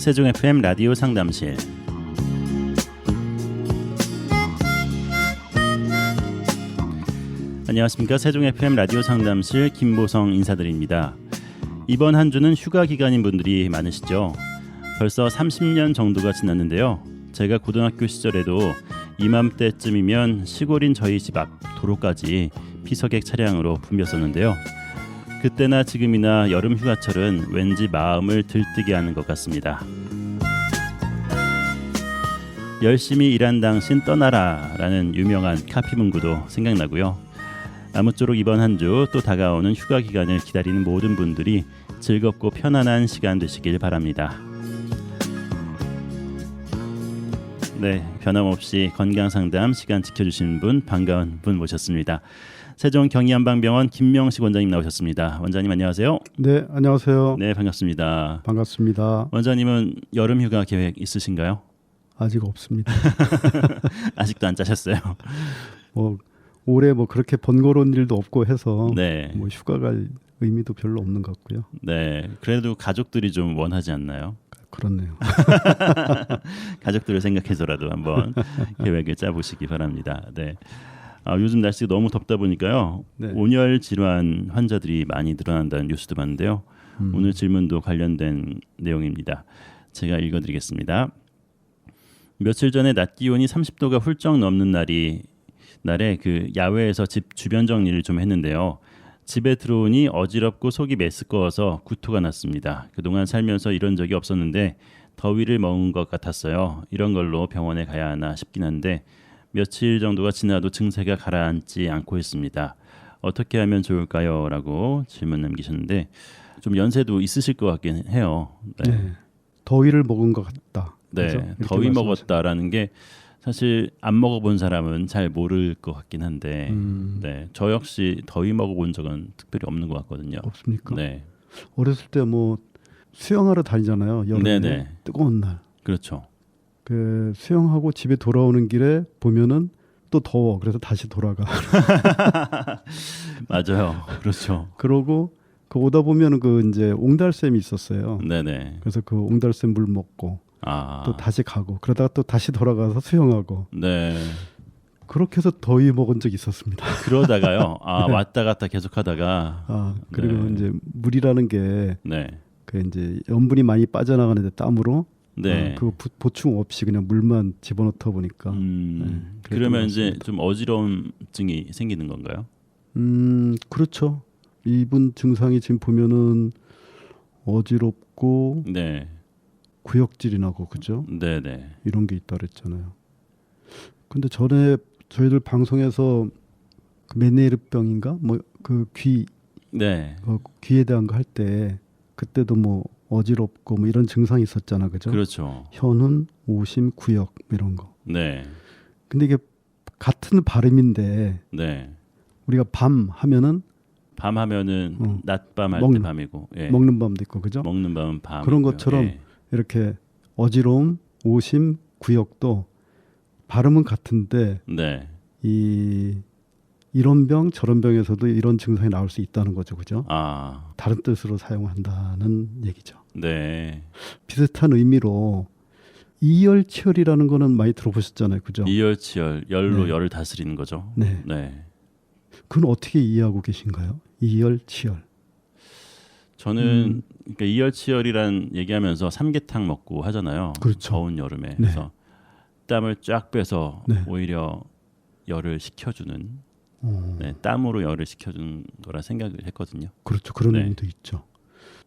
세종 FM 라디오 상담실. 안녕하십니까 세종 FM 라디오 상담실 김보성 인사드립니다. 이번 한 주는 휴가 기간인 분들이 많으시죠. 벌써 30년 정도가 지났는데요. 제가 고등학교 시절에도 이맘때쯤이면 시골인 저희 집 앞 도로까지 피서객 차량으로 붐볐었는데요. 그때나 지금이나 여름 휴가철은 왠지 마음을 들뜨게 하는 것 같습니다. 열심히 일한 당신 떠나라 라는 유명한 카피 문구도 생각나고요. 아무쪼록 이번 한 주 또 다가오는 휴가 기간을 기다리는 모든 분들이 즐겁고 편안한 시간 되시길 바랍니다. 네, 변함없이 건강 상담 시간 지켜주시는 분 반가운 분 모셨습니다. 세종 경희한방병원 김명식 원장님 나오셨습니다. 원장님 안녕하세요. 네, 안녕하세요. 네, 반갑습니다. 반갑습니다. 원장님은 여름 휴가 계획 있으신가요? 아직 없습니다. 아직도 안 짜셨어요. 뭐 올해 뭐 그렇게 번거로운 일도 없고 해서 네. 뭐 휴가 갈 의미도 별로 없는 것 같고요. 네. 그래도 가족들이 좀 원하지 않나요? 그렇네요. 가족들을 생각해서라도 한번 계획을 짜보시기 바랍니다. 네. 아, 요즘 날씨가 너무 덥다 보니까요. 네. 온열 질환 환자들이 많이 늘어난다는 뉴스도 봤는데요. 음. 오늘 질문도 관련된 내용입니다. 제가 읽어드리겠습니다. 며칠 전에 낮 기온이 30도가 훌쩍 넘는 날이 날에 그 야외에서 집 주변 정리를 좀 했는데요. 집에 들어오니 어지럽고 속이 메스꺼워서 구토가 났습니다. 그동안 살면서 이런 적이 없었는데 더위를 먹은 것 같았어요. 이런 걸로 병원에 가야 하나 싶긴 한데 며칠 정도가 지나도 증세가 가라앉지 않고 있습니다. 어떻게 하면 좋을까요? 라고 질문 남기셨는데 좀 연세도 있으실 것 같긴 해요. 네. 네. 더위를 먹은 것 같다. 네, 더위 말씀하셨- 먹었다라는 게 사실 안 먹어본 사람은 잘 모를 것 같긴 한데, 음, 네, 저 역시 더위 먹어본 적은 특별히 없는 것 같거든요. 없습니까? 네, 어렸을 때 뭐 수영하러 다니잖아요. 여름에 네네. 뜨거운 날. 그렇죠. 그 수영하고 집에 돌아오는 길에 보면은 또 더워. 그래서 다시 돌아가. 맞아요. 그렇죠. 그러고 그 오다 보면은 그 이제 옹달샘이 있었어요. 네네. 그래서 그 옹달샘 물 먹고 아, 또 다시 가고 그러다가 또 다시 돌아가서 수영하고 네. 그렇게 해서 더위 먹은 적이 있었습니다. 그러다가요. 아 네. 왔다 갔다 계속하다가, 아 그리고 네. 이제 물이라는 게 네, 그 이제 염분이 많이 빠져나가는데 땀으로 네. 어, 그 부- 보충 없이 그냥 물만 집어넣다 보니까 음, 네, 그러면 것 이제. 좀 어지러움증이 생기는 건가요? 음 그렇죠. 이분 증상이 지금 보면은 어지럽고 네, 구역질이 나고 그죠? 네, 네. 이런 게 있다 그랬잖아요. 근데 전에 저희들 방송에서 그 메네르병인가 뭐 그 귀 네, 그 귀에 대한 거 할 때 그때도 뭐 어지럽고 뭐 이런 증상이 있었잖아 그죠? 그렇죠. 현운, 오심, 구역 뭐 이런 거. 네, 근데 이게 같은 발음인데 네. 우리가 밤 하면은 밤 하면은 어. 낮밤 할 때 밤이고 예. 먹는 밤도 있고 그죠? 먹는 밤은 밤 그런 것처럼 이렇게 어지러움, 오심, 구역도 발음은 같은데 네, 이 이런 병 저런 병에서도 이런 증상이 나올 수 있다는 거죠, 그죠? 아, 다른 뜻으로 사용한다는 얘기죠. 네. 비슷한 의미로 이열치열이라는 거는 많이 들어보셨잖아요, 그죠? 이열치열 열로 네. 열을 다스리는 거죠. 네, 네. 그건 어떻게 이해하고 계신가요? 이열치열. 저는 음. 그러니까 이열치열이란 얘기하면서 삼계탕 먹고 하잖아요. 그렇죠. 더운 여름에 네. 그래서 땀을 쫙 빼서 네. 오히려 열을 식혀주는 어, 네, 땀으로 열을 식혀주는 거라 생각을 했거든요. 그렇죠. 그런 네. 의미도 있죠.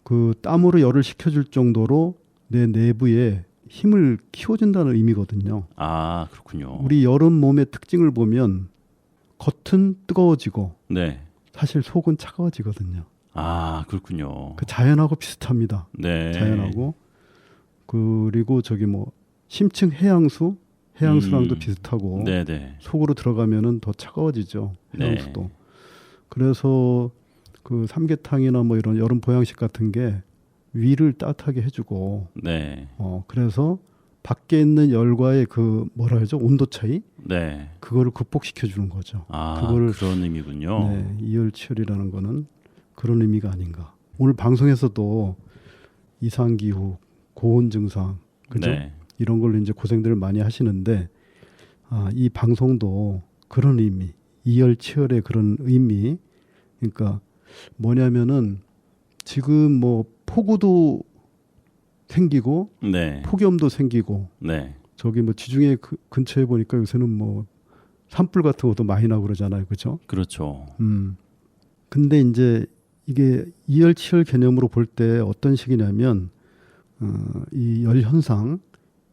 그 땀으로 열을 식혀줄 정도로 내 내부에 힘을 키워준다는 의미거든요. 아 그렇군요. 우리 여름 몸의 특징을 보면 겉은 뜨거워지고 네. 사실 속은 차가워지거든요. 아 그렇군요. 그 자연하고 비슷합니다. 네. 자연하고 그리고 저기 뭐 심층 해양수 해양수랑도 음. 비슷하고 네네. 속으로 들어가면은 더 차가워지죠 네. 해양수도. 그래서 그 삼계탕이나 뭐 이런 여름 보양식 같은 게 위를 따뜻하게 해주고 네. 어 그래서 밖에 있는 열과의 그 뭐라 하죠 온도 차이 네. 그거를 극복시켜 주는 거죠. 아 그거를- 그런 의미군요. 네, 이열치열이라는 거는 그런 의미가 아닌가. 오늘 방송에서도 이상 기후 고온 증상, 그죠? 네. 이런 걸로 이제 고생들을 많이 하시는데 아, 이 방송도 그런 의미, 이열치열의 그런 의미. 그러니까 뭐냐면은 지금 뭐 폭우도 생기고 네. 폭염도 생기고 네. 저기 뭐 지중해 그- 근처에 보니까 요새는 뭐 산불 같은 것도 많이 나고 그러잖아요. 그죠? 그렇죠. 음. 근데 이제 이게 이열치열 개념으로 볼 때 어떤 식이냐면 어, 이열 현상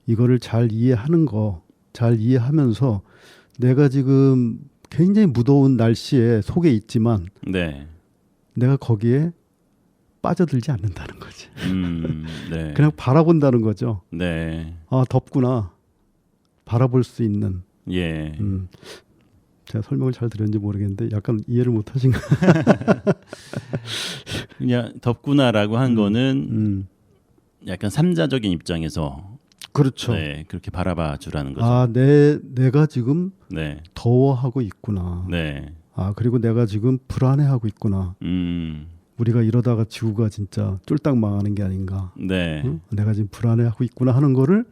이거를 잘 이해하는 거, 잘 이해하면서 내가 지금 굉장히 무더운 날씨에 속에 있지만 네. 내가 거기에 빠져들지 않는다는 거지. 음. 네. 그냥 바라본다는 거죠. 네. 아 덥구나. 바라볼 수 있는. 예. 음. 제가 설명을 잘 드렸는지 모르겠는데 약간 이해를 못 하신가? 그냥 덥구나라고 한 음. 거는 음. 약간 삼자적인 입장에서 그렇죠. 네, 그렇게 바라봐 주라는 거죠. 아, 내 내가 지금 네. 더워하고 있구나. 네. 아, 그리고 내가 지금 불안해하고 있구나. 음. 우리가 이러다가 지구가 진짜 쫄딱 망하는 게 아닌가. 네. 응? 내가 지금 불안해하고 있구나 하는 거를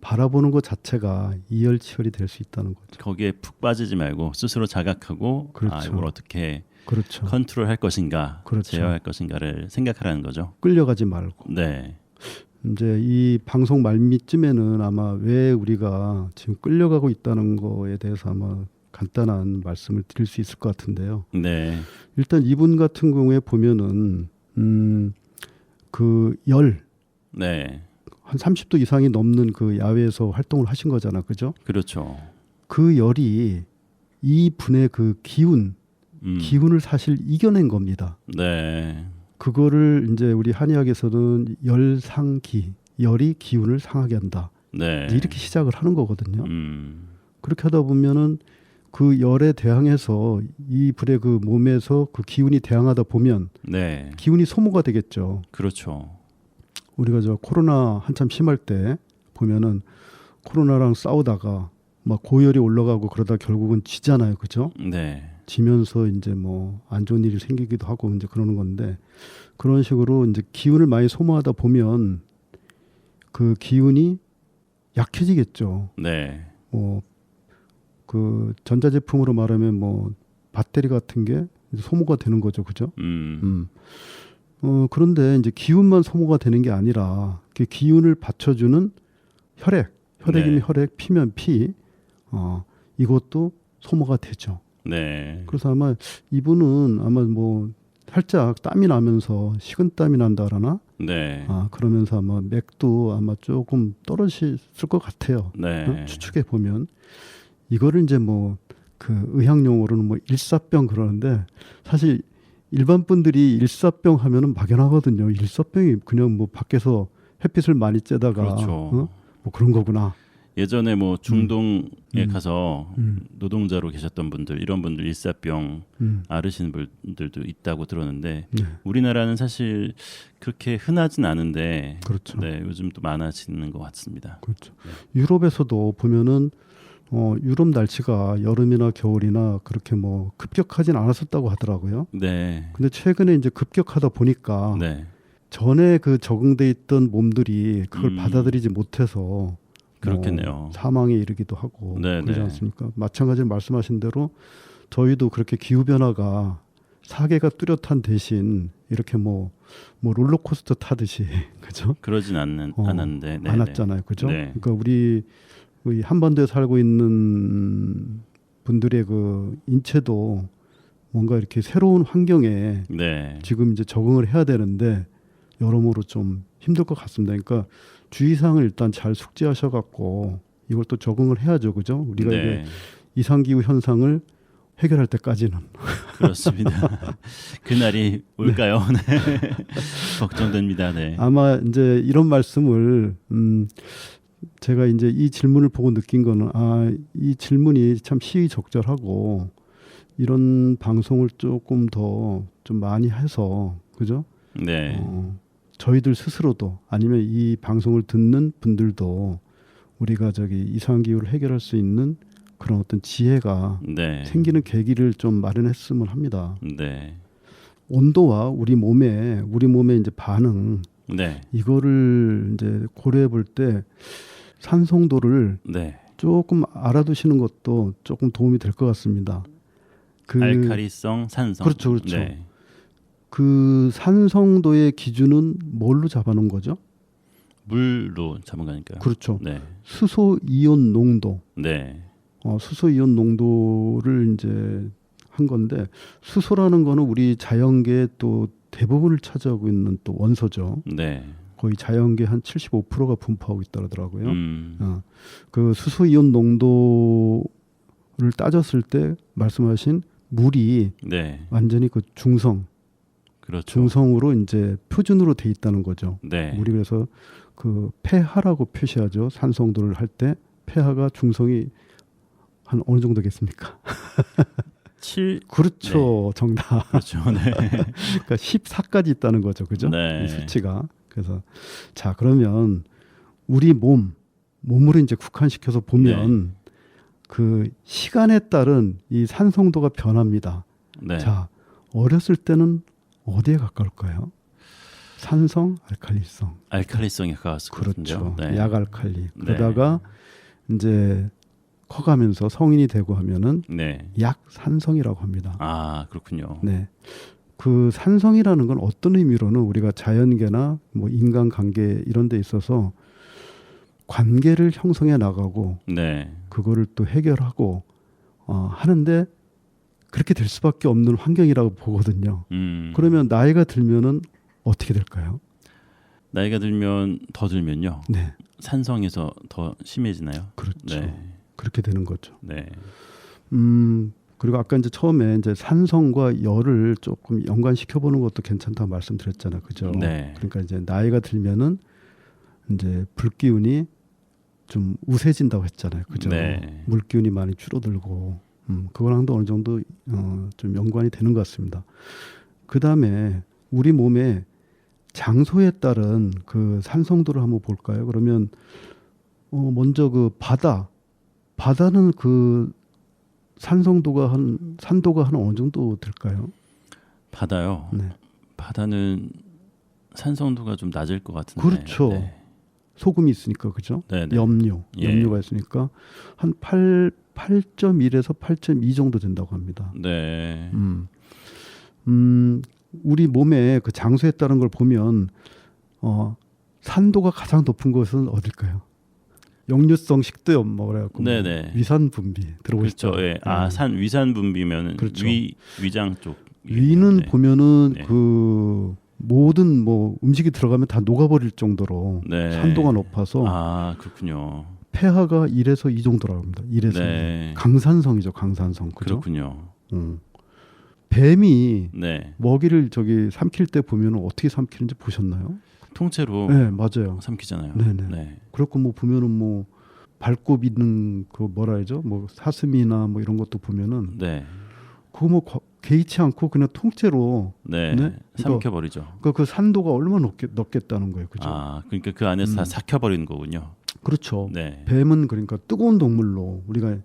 바라보는 것 자체가 이열치열이 될 수 있다는 거죠. 거기에 푹 빠지지 말고 스스로 자각하고 아, 그렇죠. 이걸 어떻게 그렇죠. 컨트롤할 것인가, 그렇죠. 제어할 것인가를 생각하라는 거죠. 끌려가지 말고. 네. 이제 이 방송 말미쯤에는 아마 왜 우리가 지금 끌려가고 있다는 거에 대해서 아마 간단한 말씀을 드릴 수 있을 것 같은데요. 네. 일단 이분 같은 경우에 보면은 음, 그 열, 네. 한 30도 이상이 넘는 그 야외에서 활동을 하신 거잖아. 그죠? 그렇죠. 그 열이 이 분의 그 기운, 음. 기운을 사실 이겨낸 겁니다. 네. 그거를 이제 우리 한의학에서는 열상기, 열이 기운을 상하게 한다. 네. 이렇게 시작을 하는 거거든요. 음. 그렇게 하다 보면은 그 열에 대항해서 이 불의 그 몸에서 그 기운이 대항하다 보면 네. 기운이 소모가 되겠죠. 그렇죠. 우리가 저 코로나 한참 심할 때 보면은 코로나랑 싸우다가 막 고열이 올라가고 그러다 결국은 지잖아요. 그죠? 네. 지면서 이제 뭐 안 좋은 일이 생기기도 하고 이제 그러는 건데 그런 식으로 이제 기운을 많이 소모하다 보면 그 기운이 약해지겠죠. 네. 뭐 그 전자제품으로 말하면 뭐 배터리 같은 게 소모가 되는 거죠. 그죠? 음. 음. 어, 그런데 이제 기운만 소모가 되는 게 아니라 그 기운을 받쳐주는 혈액, 혈액이면 네. 혈액, 피면 피, 어, 이것도 소모가 되죠. 네. 그래서 아마 이분은 아마 뭐 살짝 땀이 나면서 식은 땀이 난다라나 네. 아 그러면서 아마 맥도 아마 조금 떨어졌을 것 같아요. 네. 어? 추측해 보면 이거를 이제 뭐 그 의학 용어로는 뭐 일사병 그러는데 사실 일반 분들이 일사병 하면은 막연하거든요. 일사병이 그냥 뭐 밖에서 햇빛을 많이 쬐다가 그렇죠. 어? 뭐 그런 거구나. 예전에 뭐 중동에 음. 가서 음, 노동자로 계셨던 분들 이런 분들 일사병 음, 앓으시는 분들도 있다고 들었는데 네, 우리나라는 사실 그렇게 흔하진 않은데 그렇죠. 네, 요즘 또 많아지는 것 같습니다. 그렇죠. 유럽에서도 보면은 어, 유럽 날씨가 여름이나 겨울이나 그렇게 뭐 급격하진 않았었다고 하더라고요. 네. 근데 최근에 이제 급격하다 보니까 네. 전에 그 적응돼 있던 몸들이 그걸 음. 받아들이지 못해서 그렇겠네요. 뭐 사망에 이르기도 하고 네, 그러지 네. 않습니까? 마찬가지로 말씀하신 대로 저희도 그렇게 기후 변화가 사계가 뚜렷한 대신 이렇게 뭐뭐 롤러코스터 타듯이 그죠? 그러진 않는 어, 않았는데 네, 않았잖아요, 그죠? 네. 그러니까 우리 이 한반도에 살고 있는 분들의 그 인체도 뭔가 이렇게 새로운 환경에 네. 네. 지금 이제 적응을 해야 되는데 여러모로 좀 힘들 것 같습니다. 그러니까 주의사항을 일단 잘 숙지하셔 갖고 이걸 또 적응을 해야죠, 그죠? 우리가 이게 네. 이상 기후 현상을 해결할 때까지는 그렇습니다. 그날이 올까요? 네. 걱정됩니다. 네. 아마 이제 이런 말씀을 음 제가 이제 이 질문을 보고 느낀 거는 아 이 질문이 참 시의적절하고 이런 방송을 조금 더 좀 많이 해서 그죠? 네. 어, 저희들 스스로도 아니면 이 방송을 듣는 분들도 우리가 저기 이상 기후를 해결할 수 있는 그런 어떤 지혜가 네. 생기는 계기를 좀 마련했으면 합니다. 네. 온도와 우리 몸의 우리 몸의 이제 반응 네. 이거를 이제 고려해 볼 때 산송도를 네. 조금 알아두시는 것도 조금 도움이 될 것 같습니다. 그, 알카리성, 산성. 그렇죠, 그렇죠. 네. 그 산성도의 기준은 뭘로 잡아놓은 거죠? 물로 잡은 거니까요. 그렇죠. 네. 수소 이온 농도. 네. 어, 수소 이온 농도를 이제 한 건데 수소라는 거는 우리 자연계의 또 대부분을 차지하고 있는 또 원소죠. 네. 거의 자연계 한 75%가 분포하고 있다 그러더라고요. 음. 어, 그 수소 이온 농도를 따졌을 때 말씀하신 물이 네. 완전히 그 중성, 그렇죠. 중성으로 이제 표준으로 돼 있다는 거죠. 네. 우리 그래서 그 폐하라고 표시하죠. 산성도를 할 때 폐하가 중성이 한 어느 정도겠습니까? 7 그렇죠. 정답. 그렇죠. 네. 그러니까 14까지 있다는 거죠. 그죠? 네. 이 수치가. 그래서 자, 그러면 우리 몸 몸으로 이제 국한시켜서 보면 네. 그 시간에 따른 이 산성도가 변합니다. 네. 자, 어렸을 때는 어디에 가까울까요? 산성, 알칼리성. 알칼리성에 가까웠을 것 그렇죠. 네. 약알칼리. 네. 그러다가 이제 커가면서 성인이 되고 하면은 네. 약산성이라고 합니다. 아, 그렇군요. 네. 그 산성이라는 건 어떤 의미로는 우리가 자연계나 뭐 인간 관계 이런 데 있어서 관계를 형성해 나가고 네. 그거를 또 해결하고 어, 하는데 그렇게 될 수밖에 없는 환경이라고 보거든요. 음. 그러면 나이가 들면은 어떻게 될까요? 나이가 들면 더 들면요. 네, 산성에서 더 심해지나요? 그렇죠. 네. 그렇게 되는 거죠. 네. 음 그리고 아까 이제 처음에 이제 산성과 열을 조금 연관시켜 보는 것도 괜찮다고 말씀드렸잖아요, 그죠? 네. 그러니까 이제 나이가 들면은 이제 불기운이 좀 우세진다고 했잖아요, 그죠? 네. 물기운이 많이 줄어들고, 음 그거랑도 어느 정도 어, 좀 연관이 되는 것 같습니다. 그 다음에 우리 몸에 장소에 따른 그 산성도를 한번 볼까요? 그러면 어 먼저 그 바다 바다는 그 산성도가 한 산도가 한 어느 정도 될까요? 바다요. 네. 바다는 산성도가 좀 낮을 것 같은데. 그렇죠. 네. 소금이 있으니까 그죠? 네. 네. 염료, 예. 염료가 있으니까 한 8, 8.1에서 8.2 정도 된다고 합니다. 네. 음, 음, 우리 몸의 그 장소에 따른 걸 보면 어, 산도가 가장 높은 곳은 어딜까요? 역류성 식도염 뭐 그래갖고 뭐 네네. 위산 분비 들어보셨죠? 그렇죠. 예. 아, 네. 산 위산 분비면은 그렇죠. 위 위장 쪽. 위는 네. 보면은 네. 그 모든 뭐 음식이 들어가면 다 녹아버릴 정도로 네. 산도가 높아서 아, 그렇군요. 폐하가 1에서 2 정도라고 합니다. 1에서 네. 강산성이죠, 강산성. 그죠? 그렇군요. 음. 뱀이 네. 먹이를 저기 삼킬 때 보면 어떻게 삼키는지 보셨나요? 통째로 네, 맞아요. 삼키잖아요. 네네. 네. 그렇고 뭐 보면은 뭐 발굽 있는 그 뭐라 해죠? 뭐 사슴이나 뭐 이런 것도 보면은 네. 그거 뭐 거- 개의치 않고 그냥 통째로 네. 네? 삼켜 버리죠. 그, 그 산도가 얼마나 높겠, 높겠 다는 거예요, 그죠? 아, 그러니까 그 안에서 다 음. 삭혀 버리는 거군요. 그렇죠. 네. 뱀은 그러니까 뜨거운 동물로 우리가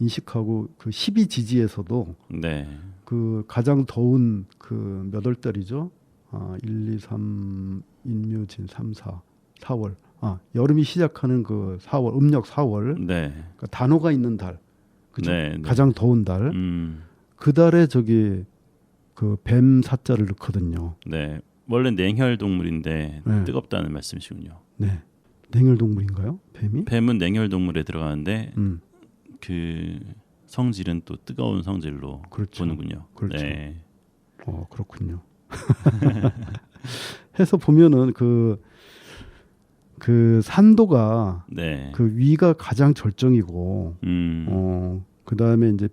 인식하고 그 12지지에서도 네. 그 가장 더운 그 몇 월 달이죠? 아, 1, 2, 3 인묘진 3, 4 4월. 아, 여름이 시작하는 그 4월 음력 4월. 네. 그러니까 단어가 있는 달. 그죠? 네, 네. 가장 더운 달. 음. 그 달에 저기 그 뱀 사자를 넣거든요. 네. 원래 냉혈 동물인데 네. 뜨겁다는 말씀이시군요. 네. 냉혈 동물인가요? 뱀이? 뱀은 냉혈 동물에 들어가는데 음. 그 성질은 또 뜨거운 성질로 그렇죠. 보는군요. 그렇죠. 네. 어, 그렇군요. 해서 보면은 그, 그 산도가 네. 그 위가 가장 절정이고, 음. 어, 그 다음에 이제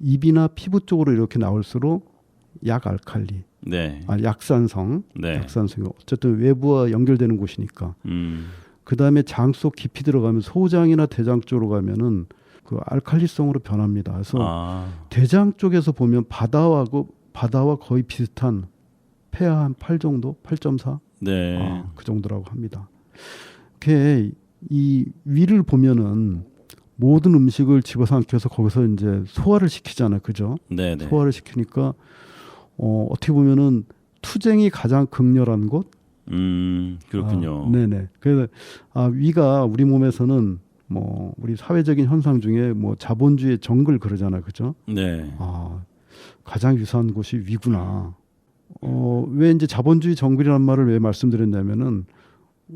입이나 피부 쪽으로 이렇게 나올수록 약 알칼리, 네. 아, 약산성, 네. 약산성이 어쨌든 외부와 연결되는 곳이니까. 음. 그 다음에 장 속 깊이 들어가면 소장이나 대장 쪽으로 가면은 그 알칼리성으로 변합니다. 그래서 아. 대장 쪽에서 보면 바다하고 바다와 거의 비슷한 폐하 한 8 정도, 8.4, 네. 아, 그 정도라고 합니다. 그게 이 위를 보면은 모든 음식을 집어삼켜서 거기서 이제 소화를 시키잖아요, 그죠? 네, 네. 소화를 시키니까 어, 어떻게 보면은 투쟁이 가장 극렬한 곳, 음, 그렇군요. 아, 네 네. 그래서 아, 위가 우리 몸에서는 뭐 우리 사회적인 현상 중에 뭐 자본주의 정글 그러잖아요, 그죠? 네. 아, 가장 유사한 곳이 위구나. 어, 왜 이제 자본주의 정글이라는 말을 왜 말씀드렸냐면은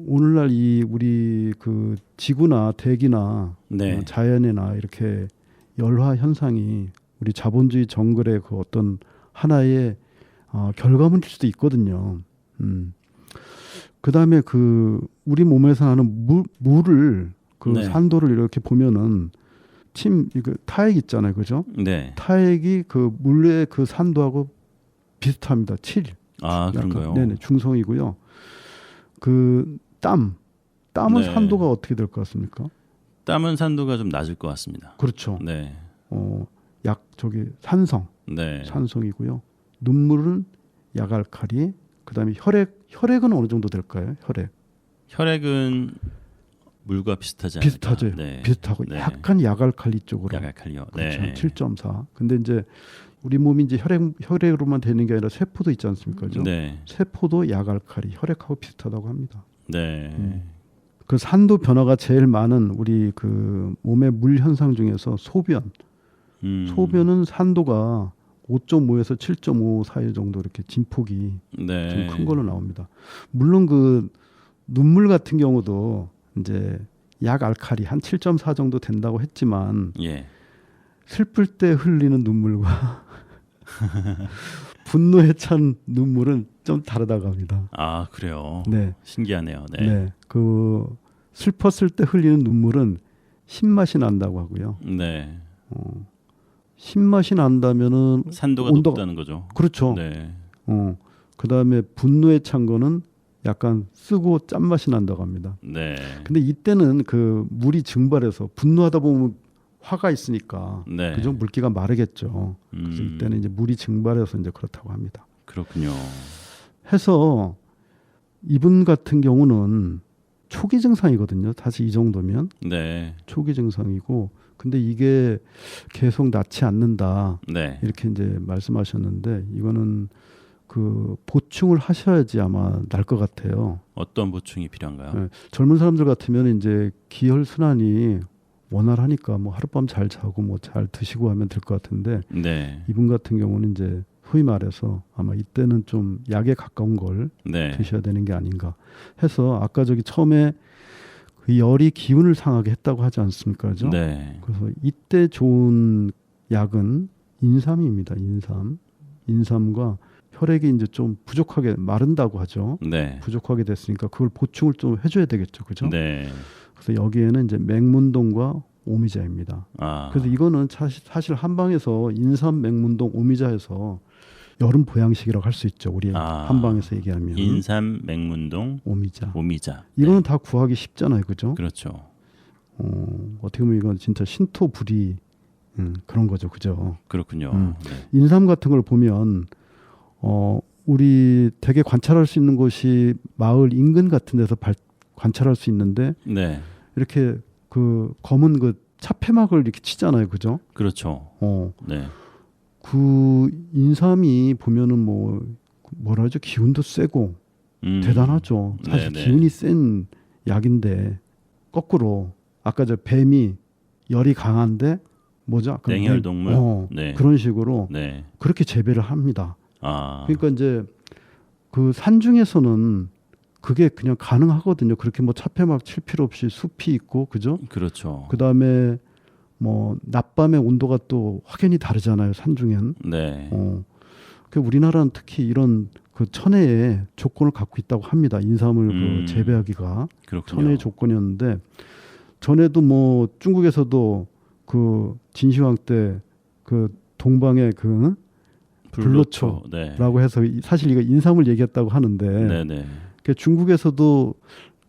오늘날 이 우리 그 지구나 대기나 네. 어, 자연이나 이렇게 열화 현상이 우리 자본주의 정글의 그 어떤 하나의 어, 결과물일 수도 있거든요. 음. 그다음에 그 우리 몸에서 나는 물, 물을 그 네. 산도를 이렇게 보면은 침 이거 타액 있잖아요. 그죠? 네. 타액이 그 물의 그 산도하고 비슷합니다. 7. 아, 약간, 그런가요? 네네 중성이고요. 그 땀, 땀은 네. 산도가 어떻게 될 것 같습니까? 땀은 산도가 좀 낮을 것 같습니다. 그렇죠. 네. 어, 약 저기 산성, 네. 산성이고요. 눈물은 약알칼리. 그다음에 혈액, 혈액은 어느 정도 될까요? 혈액 혈액은 물과 비슷하지 않을까? 비슷하죠. 네. 비슷하고 네. 약간 약알칼리 쪽으로. 약알칼리요. 그렇죠. 네. 7.4. 근데 이제 우리 몸이 이제 혈액 혈액으로만 되는 게 아니라 세포도 있지 않습니까? 그죠? 네. 세포도 약알칼리, 혈액하고 비슷하다고 합니다. 네. 음. 그 산도 변화가 제일 많은 우리 그 몸의 물 현상 중에서 소변. 음. 소변은 산도가 5.5에서 7.5 사이 정도 이렇게 진폭이 네. 좀큰 걸로 나옵니다. 물론 그 눈물 같은 경우도 이제 약 알칼리 한 7.4 정도 된다고 했지만 예. 슬플 때 흘리는 눈물과 분노에 찬 눈물은 좀 다르다고 합니다. 아, 그래요. 네. 신기하네요. 네. 네. 그 슬펐을 때 흘리는 눈물은 신맛이 난다고 하고요. 네. 어, 신맛이 난다면은 산도가 온도가- 높다는 거죠. 그렇죠. 네. 어. 그 다음에 분노에 찬 거는 약간 쓰고 짠맛이 난다고 합니다. 네. 근데 이때는 그 물이 증발해서 분노하다 보면 화가 있으니까 네. 그죠 물기가 마르겠죠. 그래서 음, 이때는 이제 물이 증발해서 이제 그렇다고 합니다. 그렇군요. 해서 이분 같은 경우는 초기 증상이거든요. 사실 이 정도면 네. 초기 증상이고 근데 이게 계속 낫지 않는다. 네. 이렇게 이제 말씀하셨는데 이거는 그 보충을 하셔야지 아마 날 것 같아요. 어떤 보충이 필요한가요? 네. 젊은 사람들 같으면 이제 기혈 순환이 원활하니까 뭐 하룻밤 잘 자고 뭐 잘 드시고 하면 될 것 같은데 네. 이분 같은 경우는 이제 소위 말해서 아마 이때는 좀 약에 가까운 걸 네. 드셔야 되는 게 아닌가 해서 아까 저기 처음에 그 열이 기운을 상하게 했다고 하지 않습니까? 그죠? 네. 그래서 이때 좋은 약은 인삼입니다. 인삼. 인삼과 혈액이 이제 좀 부족하게 마른다고 하죠. 네. 부족하게 됐으니까 그걸 보충을 좀 해줘야 되겠죠. 그죠? 네. 그래서 여기에는 이제 맹문동과 오미자입니다. 아. 그래서 이거는 사실, 사실 한방에서 인삼, 맹문동, 오미자에서 여름 보양식이라고 할 수 있죠. 우리 아. 한방에서 얘기하면 인삼, 맹문동, 오미자. 오미자. 이거는 다 구하기 쉽잖아요. 그죠? 그렇죠. 어, 어떻게 보면 이건 진짜 신토불이 음, 그런 거죠. 그죠? 그렇군요. 음. 네. 인삼 같은 걸 보면 어 우리 되게 관찰할 수 있는 곳이 마을 인근 같은 데서 발, 관찰할 수 있는데 네. 이렇게 그 검은 그 차폐막을 이렇게 치잖아요. 그죠? 그렇죠. 어. 네. 그 인삼이 보면은 뭐 뭐라 하죠? 기운도 세고 음. 대단하죠. 사실 네네. 기운이 센 약인데 거꾸로 아까 저 뱀이 열이 강한데 뭐죠? 아까 냉혈 동물. 어, 네. 그런 식으로 네. 그렇게 재배를 합니다. 아. 그러니까 이제 그 산 중에서는 그게 그냥 가능하거든요. 그렇게 뭐 차폐 막 칠 필요 없이 숲이 있고 그죠? 그렇죠. 그 다음에 뭐 낮밤의 온도가 또 확연히 다르잖아요. 산 중엔. 네. 어. 그 우리나라는 특히 이런 그 천혜의 조건을 갖고 있다고 합니다. 인삼을 음. 그 재배하기가 그렇군요. 천혜의 조건이었는데 전에도 뭐 중국에서도 그 진시황 때 그 동방의 그 불로초. 네. 라고 해서 이- 사실 이거 인삼을 얘기했다고 하는데 네, 네. 그 중국에서도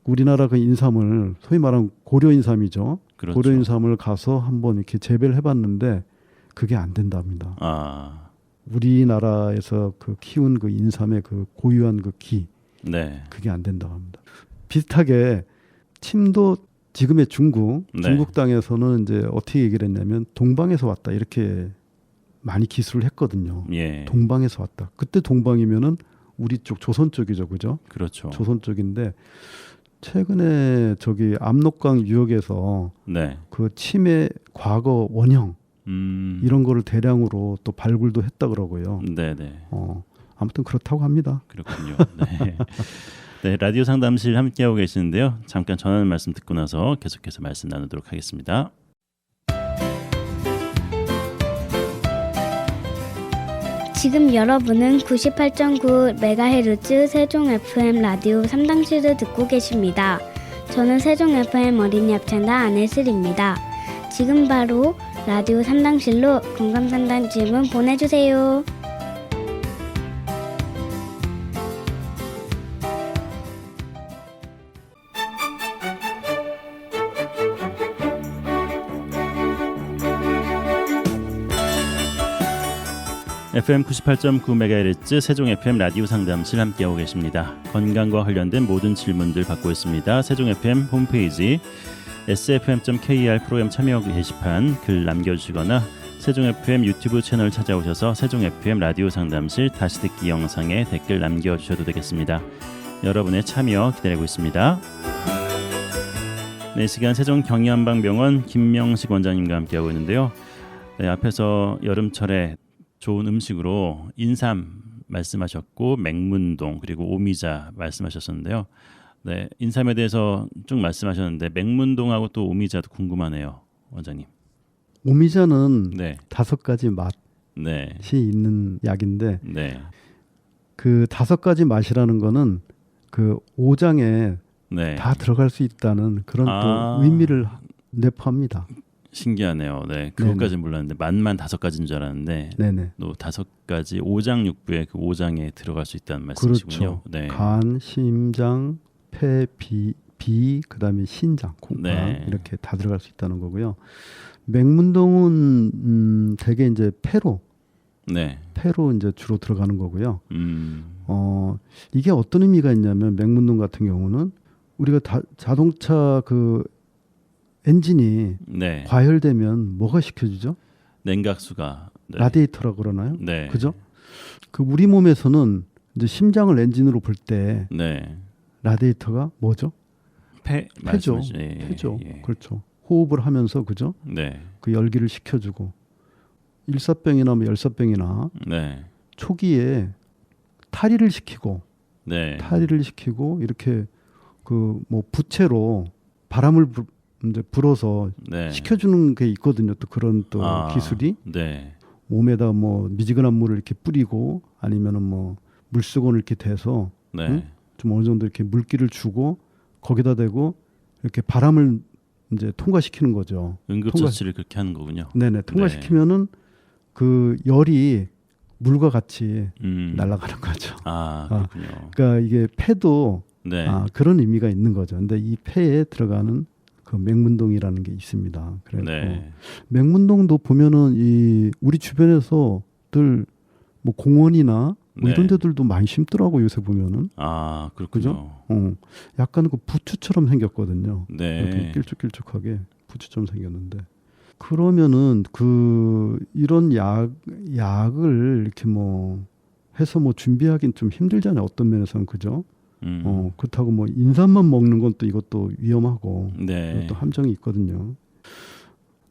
우리나라 그 인삼을 소위 말하는 고려 인삼이죠. 그렇죠. 고려 인삼을 가서 한번 이렇게 재배를 해봤는데 그게 안 된답니다. 아. 우리나라에서 그 키운 그 인삼의 그 고유한 그 기 네. 그게 안 된다고 합니다. 비슷하게 침도 지금의 중국 네. 중국 땅에서는 이제 어떻게 얘기를 했냐면 동방에서 왔다 이렇게 많이 기술을 했거든요. 예. 동방에서 왔다. 그때 동방이면은 우리 쪽 조선 쪽이죠, 그죠? 그렇죠. 조선 쪽인데 최근에 저기 압록강 유역에서 네. 그 치매 과거 원형 음. 이런 거를 대량으로 또 발굴도 했다 그러고요. 네, 네. 어, 아무튼 그렇다고 합니다. 그렇군요. 네. 네, 라디오 상담실 함께하고 계시는데요. 잠깐 전하는 말씀 듣고 나서 계속해서 말씀 나누도록 하겠습니다. 지금 여러분은 98.9MHz 세종 FM 라디오 3당시를 듣고 계십니다. 저는 세종 FM 어린이 합창단 안혜슬입니다. 지금 바로 라디오 3당실로 건강상담 질문 보내주세요. FM 98.9MHz 세종 FM 라디오 상담실 함께하고 계십니다. 건강과 관련된 모든 질문들 받고 있습니다. 세종 FM 홈페이지 sfm.kr 프로그램 참여 게시판 글 남겨주시거나 세종 FM 유튜브 채널 찾아오셔서 세종 FM 라디오 상담실 다시 듣기 영상에 댓글 남겨주셔도 되겠습니다. 여러분의 참여 기다리고 있습니다. 네, 이 시간 세종 경희한방병원 김명식 원장님과 함께하고 있는데요. 네, 앞에서 여름철에 좋은 음식으로 인삼 말씀하셨고 맹문동 그리고 오미자 말씀하셨었는데요. 네, 인삼에 대해서 쭉 말씀하셨는데 맹문동하고 또 오미자도 궁금하네요, 원장님. 오미자는 네, 다섯 가지 맛이 네, 있는 약인데 네, 그 다섯 가지 맛이라는 거는 그 오장에 네. 다 들어갈 수 있다는 그런 아. 또 의미를 내포합니다. 신기하네요. 네, 그것까지 몰랐는데 맛만 다섯 가지인 줄 알았는데 네네. 또 다섯 가지 오장육부의 그 오장에 들어갈 수 있다는 말씀이시군요. 그렇죠. 네, 간, 심장, 폐, 비, 비 그다음에 신장, 콩팥 네. 이렇게 다 들어갈 수 있다는 거고요. 맹문동은 음, 대개 이제 폐로 네, 폐로 이제 주로 들어가는 거고요. 음, 어 이게 어떤 의미가 있냐면 맹문동 같은 경우는 우리가 다, 자동차 그 엔진이 네, 과열되면 뭐가 시켜주죠? 냉각수가 네. 라디에이터라고 그러나요? 네, 그죠? 그 우리 몸에서는 이제 심장을 엔진으로 볼때 네, 라디에이터가 뭐죠? 폐 폐죠. 예, 예, 폐죠. 예. 그렇죠. 호흡을 하면서 그죠? 네, 그 열기를 식혀주고 일사병이나 뭐 열사병이나 네, 초기에 탈의를 시키고 네, 탈의를 시키고 이렇게 그 뭐 부채로 바람을 불, 이제 불어서 네. 식혀주는 게 있거든요. 또 그런 또 아, 기술이 네, 몸에다 뭐 미지근한 물을 이렇게 뿌리고 아니면은 뭐 물수건을 이렇게 대서 네, 응? 좀 어느 정도 이렇게 물기를 주고 거기다 대고 이렇게 바람을 이제 통과시키는 거죠. 응급처치를 그렇게 하는 거군요. 네네 통과시키면은 그 열이 물과 같이 음, 날아가는 거죠. 아 아, 그렇군요. 그러니까 이게 폐도 네, 아, 그런 의미가 있는 거죠. 근데 이 폐에 들어가는 그 맹문동이라는 게 있습니다. 그래서 네, 맹문동도 보면은 이 우리 주변에서들 뭐 공원이나 뭐 네. 이런 데들도 많이 심더라고 요새 보면은 아 그렇군요. 어, 약간 그 부추처럼 생겼거든요. 네, 길쭉길쭉하게 부추처럼 생겼는데 그러면은 그 이런 약 약을 이렇게 뭐 해서 뭐 준비하긴 좀 힘들잖아요. 어떤 면에서는 그죠? 음, 어 그렇다고 뭐 인삼만 먹는 건 또 이것도 위험하고 네, 이것도 함정이 있거든요.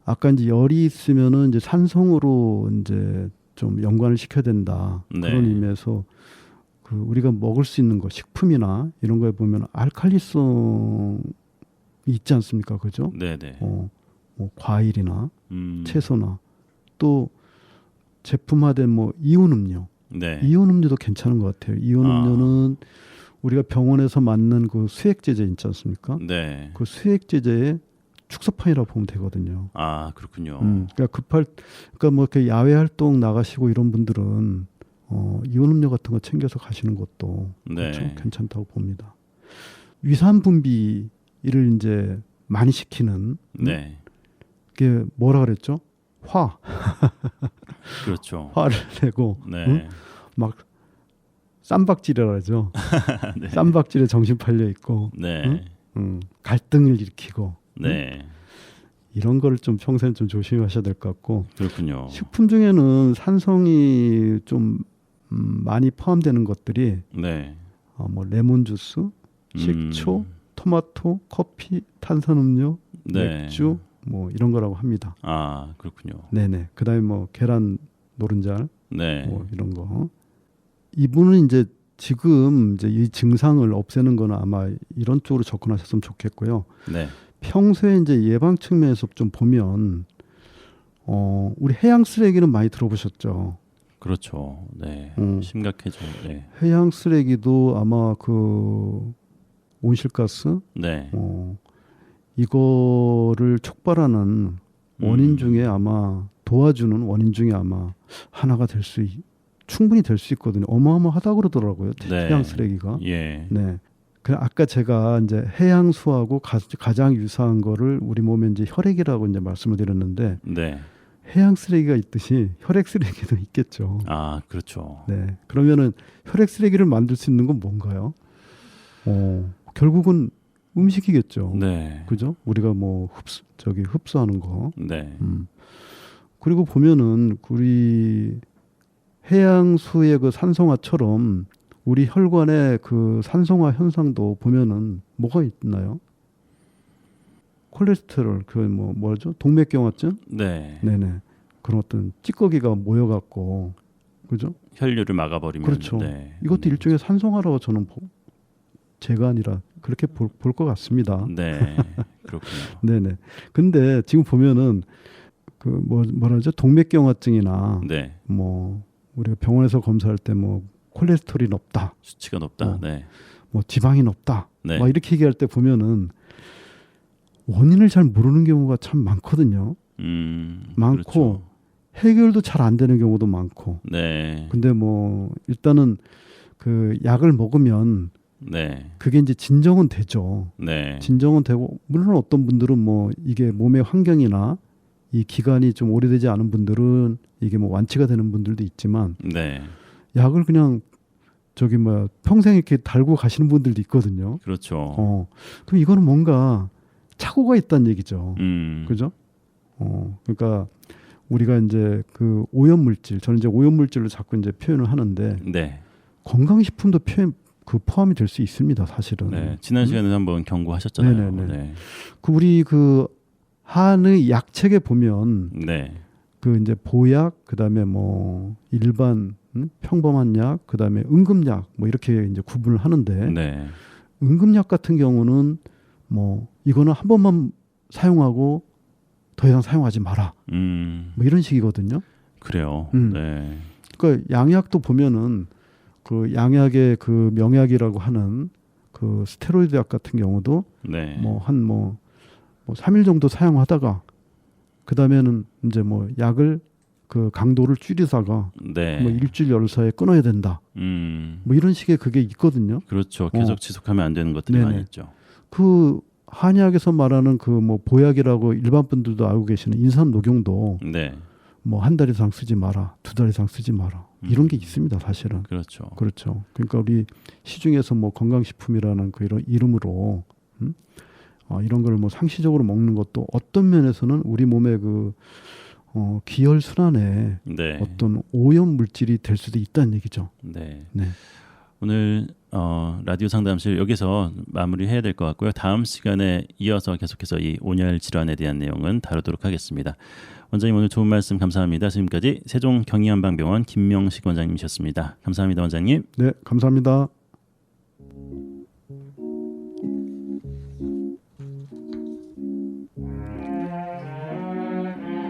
아까 이제 열이 있으면은 이제 산성으로 이제 좀 연관을 시켜야 된다 네. 그런 의미에서 그 우리가 먹을 수 있는 거 식품이나 이런 거에 보면 알칼리성이 있지 않습니까, 그죠? 네, 네, 어, 뭐 과일이나 음, 채소나 또 제품화된 뭐 이온 음료, 네, 이온 음료도 괜찮은 것 같아요. 이온 아. 음료는 우리가 병원에서 맞는 그 수액 제제 있지 않습니까? 네, 그 수액 제제의 축소판이라고 보면 되거든요. 아 그렇군요. 음, 그러니까 급할, 그러니까 뭐 이렇게 야외 활동 나가시고 이런 분들은 어, 이온 음료 같은 거 챙겨서 가시는 것도 네, 좀 괜찮다고 봅니다. 위산 분비를 이제 많이 시키는 음? 네, 게 뭐라 그랬죠? 화, 그렇죠. 화를 내고 네, 응? 막 쌈박질이라 하죠. 네, 쌈박질에 정신 팔려 있고 네, 응? 음, 갈등을 일으키고 네, 이런 거를 좀 평소에 좀 조심하셔야 될 것 같고 그렇군요. 식품 중에는 산성이 좀 음, 많이 포함되는 것들이 네. 어, 뭐 레몬 주스, 식초, 음, 토마토, 커피, 탄산음료, 네. 맥주 뭐 이런 거라고 합니다. 아 그렇군요. 네네. 그다음에 뭐 계란 노른자 네. 뭐 이런 거. 이분은 이제 지금 이제 이 증상을 없애는 거는 아마 이런 쪽으로 접근하셨으면 좋겠고요. 네. 평소에 이제 예방 측면에서 좀 보면 어 우리 해양 쓰레기는 많이 들어보셨죠. 그렇죠. 네. 음. 심각해져. 네. 해양 쓰레기도 아마 그 온실가스 네. 어 이거를 촉발하는 원인 음. 중에 아마 도와주는 원인 중에 아마 하나가 될 수 충분히 될 수 있거든요. 어마어마하다 그러더라고요. 네. 해양 쓰레기가. 예. 네. 그 아까 제가 이제 해양수하고 가, 가장 유사한 거를 우리 몸에 이제 혈액이라고 이제 말씀을 드렸는데 네. 해양 쓰레기가 있듯이 혈액 쓰레기도 있겠죠. 아 그렇죠. 네. 그러면은 혈액 쓰레기를 만들 수 있는 건 뭔가요? 어, 결국은 음식이겠죠. 네. 그죠? 우리가 뭐 흡수 저기 흡수하는 거. 네. 음. 그리고 보면은 우리 해양수의 그 산성화처럼 우리 혈관의 그 산성화 현상도 보면은 뭐가 있나요? 콜레스테롤 그뭐 뭐죠? 동맥경화증? 네. 네네. 그런 어떤 찌꺼기가 모여갖고 그죠? 혈류를 막아버리면. 그렇죠. 네. 이것도 일종의 산성화라고 저는 보, 제가 아니라 그렇게 볼 것 같습니다. 네. 그렇군요. 네네. 근데 지금 보면은 그 뭐 뭐라죠? 동맥경화증이나 네. 뭐 우리가 병원에서 검사할 때 뭐 콜레스테롤이 높다, 수치가 높다. 어. 네. 뭐 지방이 높다, 네. 막 이렇게 얘기할 때 보면은 원인을 잘 모르는 경우가 참 많거든요. 음. 많고 그렇죠. 해결도 잘 안 되는 경우도 많고. 네. 근데 뭐 일단은 그 약을 먹으면 네. 그게 이제 진정은 되죠. 네. 진정은 되고 물론 어떤 분들은 뭐 이게 몸의 환경이나 이 기간이 좀 오래되지 않은 분들은 이게 뭐 완치가 되는 분들도 있지만 네. 약을 그냥 저기 뭐 평생 이렇게 달고 가시는 분들도 있거든요. 그렇죠. 어. 그럼 이거는 뭔가 착오가 있다는 얘기죠. 음. 그죠? 어. 그러니까 우리가 이제 그 오염 물질, 저는 이제 오염 물질로 자꾸 이제 표현을 하는데 네. 건강식품도 표현 그 포함이 될 수 있습니다, 사실은. 네. 지난 음? 시간에 한번 경고하셨잖아요. 네네네. 네. 그 우리 그 한의 약책에 보면 네. 그 이제 보약 그다음에 뭐 일반 음? 평범한 약 그다음에 응급약 뭐 이렇게 이제 구분을 하는데 네. 응급약 같은 경우는 뭐 이거는 한 번만 사용하고 더 이상 사용하지 마라 음. 뭐 이런 식이거든요. 그래요. 음. 네. 그러니까 양약도 보면은 그 양약의 그 명약이라고 하는 그 스테로이드 약 같은 경우도 네. 뭐한뭐 뭐 3일 정도 사용하다가 그 다음에는 이제 뭐 약을 그 강도를 줄이다가 네. 뭐 일주일 열흘 사이에 끊어야 된다. 음. 뭐 이런 식의 그게 있거든요. 그렇죠. 계속 어. 지속하면 안 되는 것들이 네네. 많이 있죠. 그 한약에서 말하는 그 뭐 보약이라고 일반 분들도 알고 계시는 인삼 녹용도 네. 뭐한 달 이상 쓰지 마라, 두 달 이상 쓰지 마라 이런 게 있습니다, 사실은. 그렇죠. 그렇죠. 그러니까 우리 시중에서 뭐 건강식품이라는 그 이런 이름으로 음? 어, 이런 걸 뭐 상시적으로 먹는 것도 어떤 면에서는 우리 몸의 그 어, 기혈 순환에 네. 어떤 오염 물질이 될 수도 있다는 얘기죠. 네. 네. 오늘 어, 라디오 상담실 여기서 마무리해야 될 것 같고요. 다음 시간에 이어서 계속해서 이 온열 질환에 대한 내용은 다루도록 하겠습니다. 원장님 오늘 좋은 말씀 감사합니다. 지금까지 세종 경의한방병원 김명식 원장님이셨습니다. 감사합니다, 원장님. 네, 감사합니다.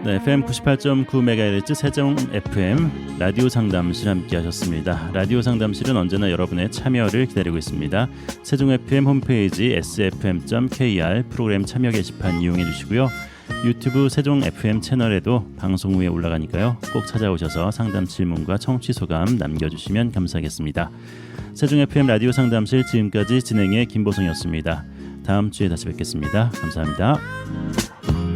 네, FM 98.9MHz 세종 FM 라디오 상담실 함께 하셨습니다. 라디오 상담실은 언제나 여러분의 참여를 기다리고 있습니다. 세종 FM 홈페이지 sfm.kr 프로그램 참여 게시판 이용해 주시고요. 유튜브 세종 FM 채널에도 방송 후에 올라가니까요. 꼭 찾아오셔서 상담 질문과 청취 소감 남겨주시면 감사하겠습니다. 세종 FM 라디오 상담실 지금까지 진행의 김보성이었습니다. 다음 주에 다시 뵙겠습니다. 감사합니다.